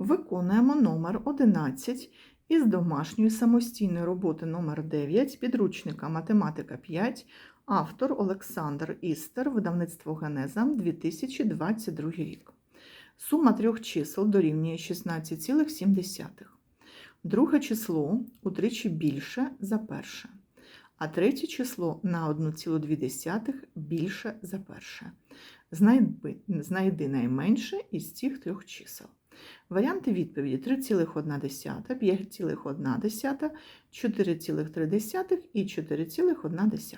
Виконуємо номер 11 із домашньої самостійної роботи номер 9 підручника Математика 5, автор Олександр Істер, видавництво Генеза 2022 рік. Сума трьох чисел дорівнює 16,7. Друге число утричі більше за перше, а третє число на 1,2 більше за перше. Знайди найменше із цих трьох чисел. Варіанти відповіді 3,1, 5,1, 4,3 і 4,1.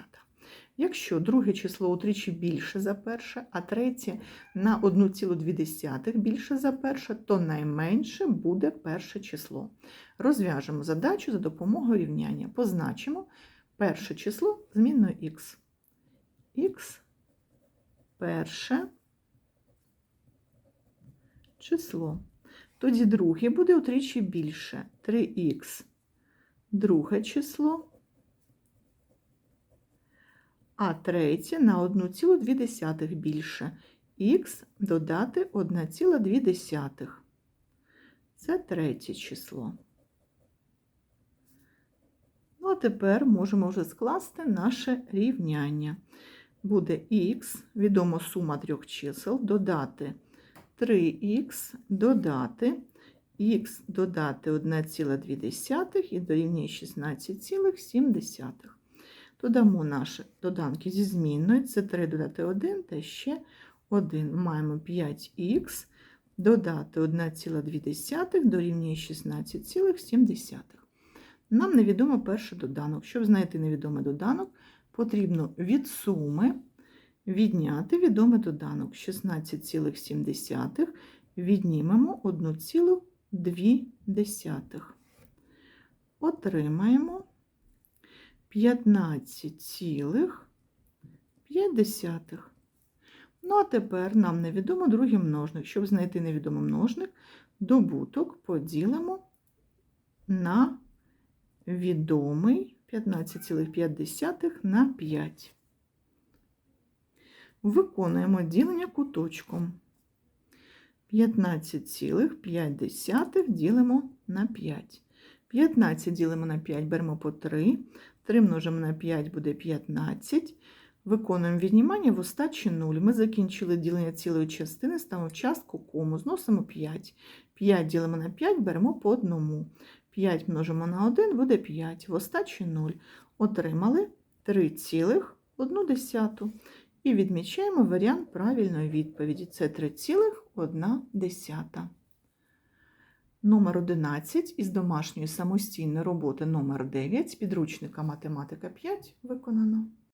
Якщо друге число утричі більше за перше, а третє на 1,2 більше за перше, то найменше буде перше число. Розв'яжемо задачу за допомогою рівняння. Позначимо перше число змінною х. х перше число. Тоді друге буде утричі більше. 3х друге число, а третє на 1,2 більше. Х додати 1,2. Це третє число. Ну, а тепер можемо вже скласти наше рівняння. Буде х, відомо сума трьох чисел, додати 3х, додати х додати 1,2 і дорівнює 16,7. Додамо наші доданки зі змінною. Це 3 додати 1 та ще 1. Маємо 5х додати 1,2 дорівнює 16,7. Нам невідомо перший доданок. Щоб знайти невідомий доданок, потрібно від суми відняти відомий доданок 16,7 віднімемо 1,2. Отримаємо 15,5. Ну, а тепер нам невідомо другий множник. Щоб знайти невідомий множник, добуток поділимо на відомий 15,5 на 5. Виконуємо ділення куточком. 15,5 ділимо на 5. 15 ділимо на 5, беремо по 3. 3 множимо на 5 буде 15. Виконуємо віднімання в остачі 0. Ми закінчили ділення цілої частини, ставимо частку кому, зносимо 5. 5 ділимо на 5, беремо по 1. 5 множимо на 1 буде 5. В остачі 0. Отримали 3,1. І відмічаємо варіант правильної відповіді. Це 3,1. Номер 11 із домашньої самостійної роботи номер 9 підручника Математика 5 виконано.